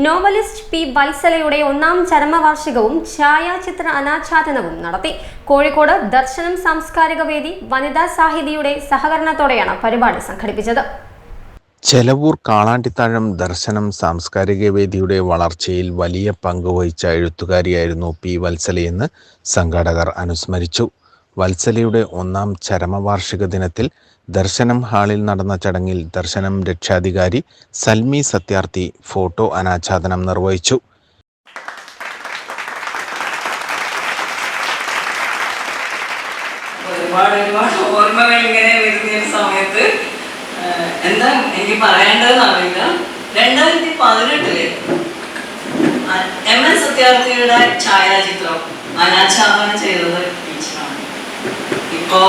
Novelist P വത്സലയുടെ ഒന്നാം ചരമവാർഷികവും ഛായാചിത്ര അനാച്ഛാദനവും നടത്തി. കോഴിക്കോട് ദർശനം സാംസ്കാരിക വേദി വനിതാ സാഹിതിയുടെ സഹകരണത്തോടെയാണ് പരിപാടി സംഘടിപ്പിച്ചത്. ചെലവൂർ കാളാണ്ടിത്താഴം ദർശനം സാംസ്കാരിക വേദിയുടെ വളർച്ചയിൽ വലിയ പങ്ക് വഹിച്ച എഴുത്തുകാരിയായിരുന്നു പി വത്സലയെന്ന് സംഘാടകർ അനുസ്മരിച്ചു. വത്സലയുടെ ഒന്നാം ചരമവാർഷിക ദിനത്തിൽ ദർശനം ഹാളിൽ നടന്ന ചടങ്ങിൽ ദർശനം രക്ഷാധികാരി സൽമി സത്യാർത്ഥി ഫോട്ടോ അനാച്ഛാദനം നിർവഹിച്ചു. ഒരുപാട് ഒരുപാട് ഓർമ്മകൾ ഇങ്ങനെ വരുന്ന സമയത്ത് എന്താ എനിക്ക് പറയേണ്ടതെന്ന് അറിയില്ല. രണ്ടായിരത്തി പതിനെട്ടിൽ എം എൻ സത്യാർത്ഥിയുടെ ഛായാചിത്രം അനാച്ഛാദനം ചെയ്തത് ഇപ്പോ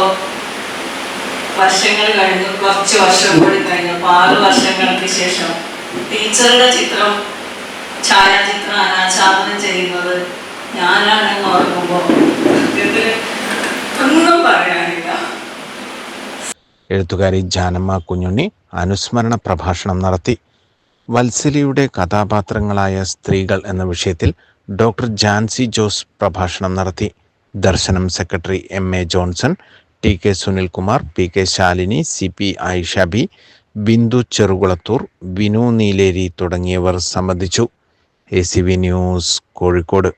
വർഷങ്ങൾ കഴിഞ്ഞു കുറച്ച് വർഷം കൂടി കഴിഞ്ഞപ്പോൾ ആറ് വർഷങ്ങൾക്ക് ശേഷം ടീച്ചറുടെ ചിത്രം ഛായാചിത്രം അനാച്ഛാദനം ചെയ്യുന്നത് ഞാനാണെന്ന് സത്യത്തിൽ ഒന്നും പറയാനില്ല. എഴുത്തുകാരി ജാനമ്മ കുഞ്ഞുണ്ണി അനുസ്മരണ പ്രഭാഷണം നടത്തി. വത്സലിയുടെ കഥാപാത്രങ്ങളായ സ്ത്രീകൾ എന്ന വിഷയത്തിൽ ഡോക്ടർ ജാൻസി ജോസ് പ്രഭാഷണം നടത്തി. Darshanam secretary M A Johnson T K Sunilkumar P K Shalini C P Ayisha B Bindu Cherukulathur Vinu Neeleri തുടങ്ങിയവർ സംബന്ധിച്ചു. A C V news Kozhikode.